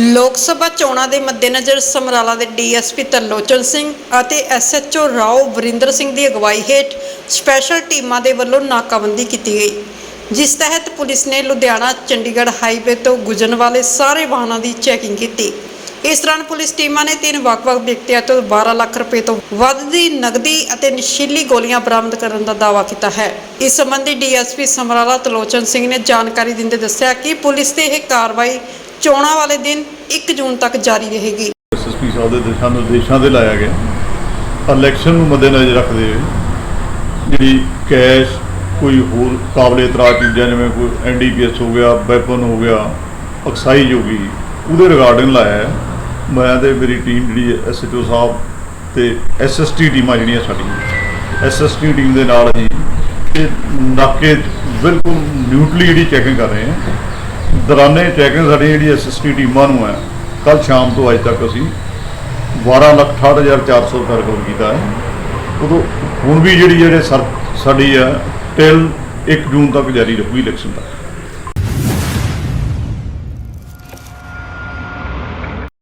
ਲੋਕ ਸਭਾ ਚੋਣਾਂ ਦੇ ਮੱਦੇਨਜ਼ਰ ਸਮਰਾਲਾ ਦੇ ਡੀਐਸਪੀ ਤਰਲੋਚਨ ਸਿੰਘ ਅਤੇ ਐਸਐਚਓ ਰਾਓ ਵਰਿੰਦਰ ਸਿੰਘ ਦੀ ਅਗਵਾਈ ਹੇਠ ਸਪੈਸ਼ਲ ਟੀਮਾਂ ਦੇ ਵੱਲੋਂ ਨਾਕਾਬੰਦੀ ਕੀਤੀ ਗਈ, ਜਿਸ ਤਹਿਤ ਪੁਲਿਸ ਨੇ ਲੁਧਿਆਣਾ, ਚੰਡੀਗੜ੍ਹ ਹਾਈਵੇ ਤੋਂ ਗੁਜਰਨ ਵਾਲੇ ਸਾਰੇ ਵਾਹਨਾਂ ਦੀ ਚੈਕਿੰਗ ਕੀਤੀ। ਇਸ ਦੌਰਾਨ ਪੁਲਿਸ ਟੀਮਾਂ ਨੇ ਤਿੰਨ ਵੱਖ-ਵੱਖ ਵਿਅਕਤੀਆਂ ਤੋਂ 12 ਲੱਖ ਰੁਪਏ ਤੋਂ ਵੱਧ ਦੀ ਨਗਦੀ ਅਤੇ ਨਸ਼ੀਲੀ ਗੋਲੀਆਂ ਬਰਾਮਦ ਕਰਨ ਦਾ ਦਾਅਵਾ ਕੀਤਾ ਹੈ। ਇਸ ਸੰਬੰਧੀ ਡੀਐਸਪੀ ਸਮਰਾਲਾ ਤਲੋਚਨ ਸਿੰਘ ਨੇ ਜਾਣਕਾਰੀ ਦਿੰਦੇ ਦੱਸਿਆ ਕਿ ਪੁਲਿਸ ਤੇ ਇਹ ਕਾਰਵਾਈ ਚੋਣਾਂ ਵਾਲੇ ਦਿਨ 1 ਜੂਨ ਤੱਕ ਜਾਰੀ ਰਹੇਗੀ। ਐਸਐਸਪੀ ਸਾਹਿਬ ਦੇ ਦਿਸ਼ਾ ਨਿਰਦੇਸ਼ਾਂ ਦੇ ਲਾਇਆ ਗਿਆ। ਇਲੈਕਸ਼ਨ ਨੂੰ ਮੱਦੇਨਜ਼ਰ ਰੱਖਦੇ ਹੋਏ ਜਿਹੜੀ ਕੈਸ਼ ਕੋਈ ਹੋਰ ਕਾਬਲੇ ਇਤਰਾਜ਼ ਚੀਜ਼ਾਂ ਜਿਵੇਂ ਕੋਈ ਐਨਡੀਪੀਐਸ ਹੋ ਗਿਆ, ਵੈਪਨ ਹੋ ਗਿਆ, ਐਕਸਾਈਜ਼ ਹੋ ਗਈ, ਉਹਦੇ ਰਿਗਾਰਡਿੰਗ ਲਾਇਆ ਮੈਂ ਤੇ ਮੇਰੀ ਟੀਮ ਜਿਹੜੀ ਐਸਐਚਓ ਸਾਹਿਬ ਤੇ ਐਸਐਸਟੀ ਟੀਮਾਂ ਜਿਹੜੀਆਂ ਸਾਡੀਆਂ ਐਸਐਸਟੀ ਟੀਮ ਦੇ ਨਾਲ ਅਸੀਂ ਇਹ ਨਾਕੇ ਬਿਲਕੁਲ ਨਿਊਟਲੀ ਜਿਹੜੀ ਚੈਕਿੰਗ ਕਰ ਰਹੇ ਹਾਂ। ਦਰਾਨੇ ਚੈਕਿੰਗ ਸਾਡੀ ਜਿਹੜੀ ਐਸਐਸਟੀ ਟੀਮਾਂ ਨੂੰ ਹੈ ਕੱਲ ਸ਼ਾਮ ਤੋਂ ਅੱਜ ਤੱਕ ਅਸੀਂ 1268400 ਰੁਪਏ ਰਿਕਵਰ ਕੀਤਾ ਹੈ। ਉਦੋਂ ਹੁਣ ਵੀ ਜਿਹੜੀ ਜਿਹੜੇ ਸਰ, ਸਾਡੀ ਹੈ ਟਿਲ 1 ਜੂਨ ਤੱਕ ਜਾਰੀ ਰਹੂਗੀ ਇਲੈਕਸ਼ਨ ਤੱਕ।